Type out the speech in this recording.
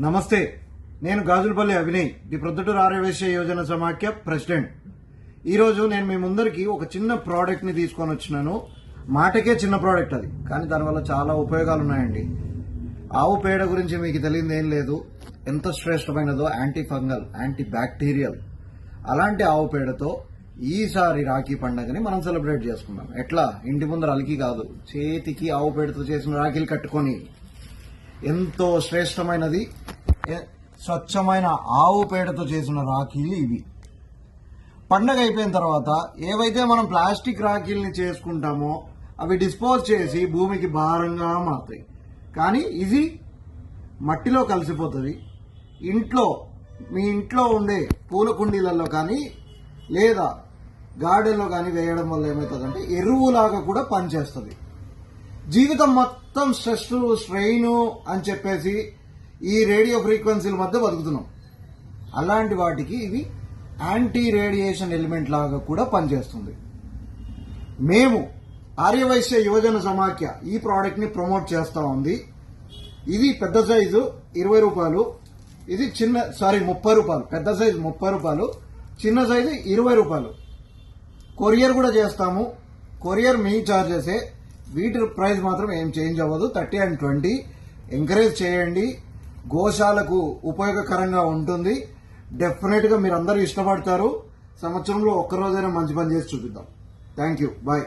నమస్తే నేను గాజులపల్లి అభినయ్ ది ప్రొద్దుటూరు ఆర్యవేశ్య యోజన సమాఖ్య ప్రెసిడెంట్. ఈరోజు నేను మీ ముందరికి ఒక చిన్న ప్రోడక్ట్ని తీసుకొని వచ్చినాను. మాటకే చిన్న ప్రోడక్ట్ అది కానీ దానివల్ల చాలా ఉపయోగాలు ఉన్నాయండి ఆవు పేడ గురించి మీకు తెలియదు ఏం లేదు. ఎంత శ్రేష్టమైనదో యాంటీ ఫంగల్ యాంటీ బ్యాక్టీరియల్ అలాంటి ఆవు పేడతో ఈసారి రాఖీ పండగని మనం సెలబ్రేట్ చేసుకున్నాం ఎట్లా? ఇంటి ముందర అలికి కాదు. చేతికి ఆవు పేడతో చేసిన రాఖీలు కట్టుకొని ఎంతో శ్రేష్టమైనది స్వచ్ఛమైన ఆవు పేడతో చేసిన రాఖీలు ఇవి. పండగ అయిపోయిన తర్వాత ఏవైతే మనం ప్లాస్టిక్ రాఖీల్ని చేసుకుంటామో అవి డిస్పోజ్ చేసి భూమికి భారంగా మారుతాయి. కానీ ఇది మట్టిలో కలిసిపోతుంది. ఇంట్లో మీ ఇంట్లో ఉండే పూల కుండీలలో కానీ లేదా గార్డెన్లో కానీ వేయడం వల్ల ఏమవుతుందంటే ఎరువులాగా కూడా పనిచేస్తుంది. జీవితం మొత్తం స్ట్రెస్ స్ట్రెయిన్ అని చెప్పేసి ఈ రేడియో ఫ్రీక్వెన్సీల మధ్య బతుకుతున్నాం. అలాంటి వాటికి ఇవి యాంటీ రేడియేషన్ ఎలిమెంట్ లాగా కూడా పనిచేస్తుంది. మేము ఆర్యవైశ్య యువజన సమాఖ్య ఈ ప్రోడక్ట్ని ప్రమోట్ చేస్తా ఉంది. ఇది పెద్ద సైజు ఇరవై రూపాయలు. ఇది చిన్న సారీ ముప్పై రూపాయలు. పెద్ద సైజు ముప్పై రూపాయలు. చిన్న సైజు ఇరవై రూపాయలు. కొరియర్ కూడా చేస్తాము. కొరియర్ మీ ఛార్జెసే వీటి ప్రైస్ మాత్రం ఏం చేంజ్ అవ్వదు. Thirty and twenty. ఎంకరేజ్ చేయండి. గోశాలకు ఉపయోగకరంగా ఉంటుంది. డెఫినెట్గా మీరందరూ మీరు అందరూ ఇష్టపడతారు. సంవత్సరంలో ఒక్క రోజైనా మంచి పని చేసి చూపిద్దాం. Thank you bye